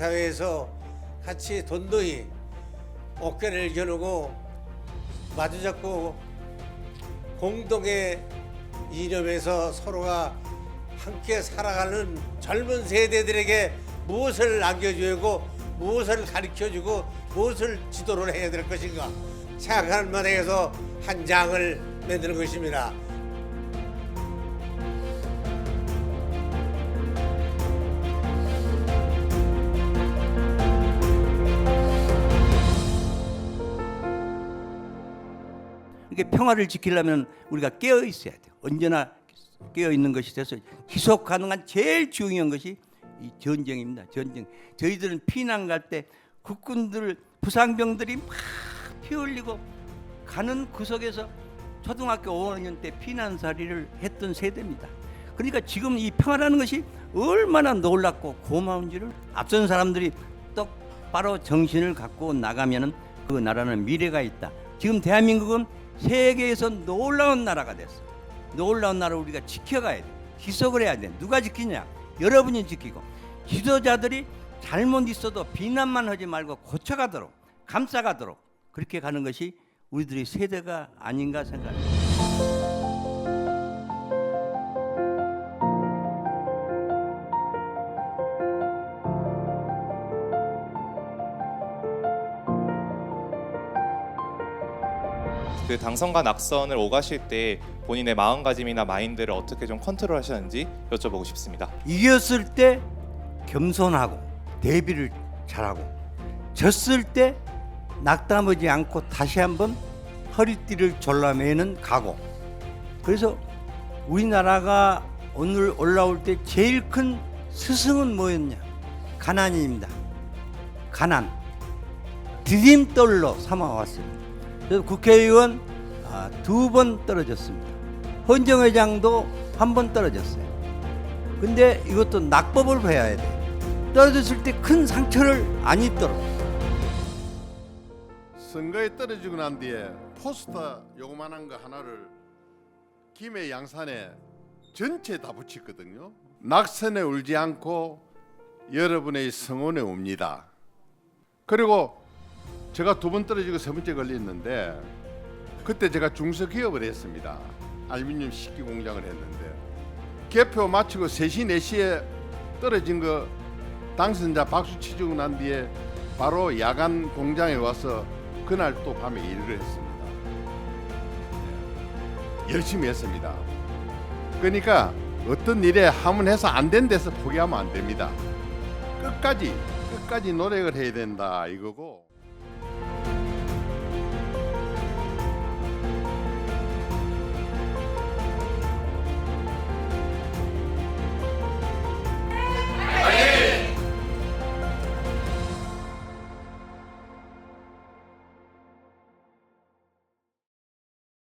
사회에서 같이 돈돈히 어깨를 겨누고 마주잡고 공동의 이념에서 서로가 함께 살아가는 젊은 세대들에게 무엇을 남겨주고 무엇을 가르쳐주고 무엇을 지도를 해야 될 것인가 생각하는 만에서 한 장을 만드는 것입니다. 이게 평화를 지키려면 우리가 깨어 있어야 돼요. 언제나 깨어 있는 것이 돼서 지속 가능한 제일 중요한 것이 이 전쟁입니다. 전쟁. 저희들은 피난 갈 때 국군들 부상병들이 막 피 흘리고 가는 구석에서 초등학교 5학년 때 피난살이를 했던 세대입니다. 그러니까 지금 이 평화라는 것이 얼마나 놀랍고 고마운지를 앞선 사람들이 똑바로 정신을 갖고 나가면은 그 나라는 미래가 있다. 지금 대한민국은 세계에서 놀라운 나라가 됐어. 놀라운 나라 를 우리가 지켜가야 돼. 지속을 해야 돼. 누가 지키냐? 여러분이 지키고 지도자들이 잘못 있어도 비난만 하지 말고 고쳐가도록 감싸가도록 그렇게 가는 것이 우리들의 세대가 아닌가 생각합니다. 그 당선과 낙선을 오가실 때 본인의 마음가짐이나 마인드를 어떻게 좀 컨트롤 하셨는지 여쭤보고 싶습니다. 이겼을 때 겸손하고 대비를 잘하고 졌을 때 낙담하지 않고 다시 한번 허리띠를 졸라매는 각오. 그래서 우리나라가 오늘 올라올 때 제일 큰 스승은 뭐였냐? 가난입니다. 가난. 디딤돌로 삼아왔습니다. 국회의원 아, 두번 떨어졌습니다. 헌정회장도 한 번 떨어졌어요. 근데 이것도 낙법을 해야 돼. 떨어졌을 때 큰 상처를 안 입도록. 선거에 떨어지고 난 뒤에 포스터 요만한 거 하나를 김해 양산에 전체 다 붙였거든요. 낙선에 울지 않고 여러분의 성원에 옵니다. 그리고 제가 두 번 떨어지고 세 번째 걸렸는데 그때 제가 중소기업을 했습니다. 알루미늄 식기 공장을 했는데 개표 마치고 3시 4시에 떨어진 거 당선자 박수 치주고 난 뒤에 바로 야간 공장에 와서 그날 또 밤에 일을 했습니다. 네. 열심히 했습니다. 그러니까 어떤 일에 하문해서 안 된 데서 포기하면 안 됩니다. 끝까지 끝까지 노력을 해야 된다 이거고.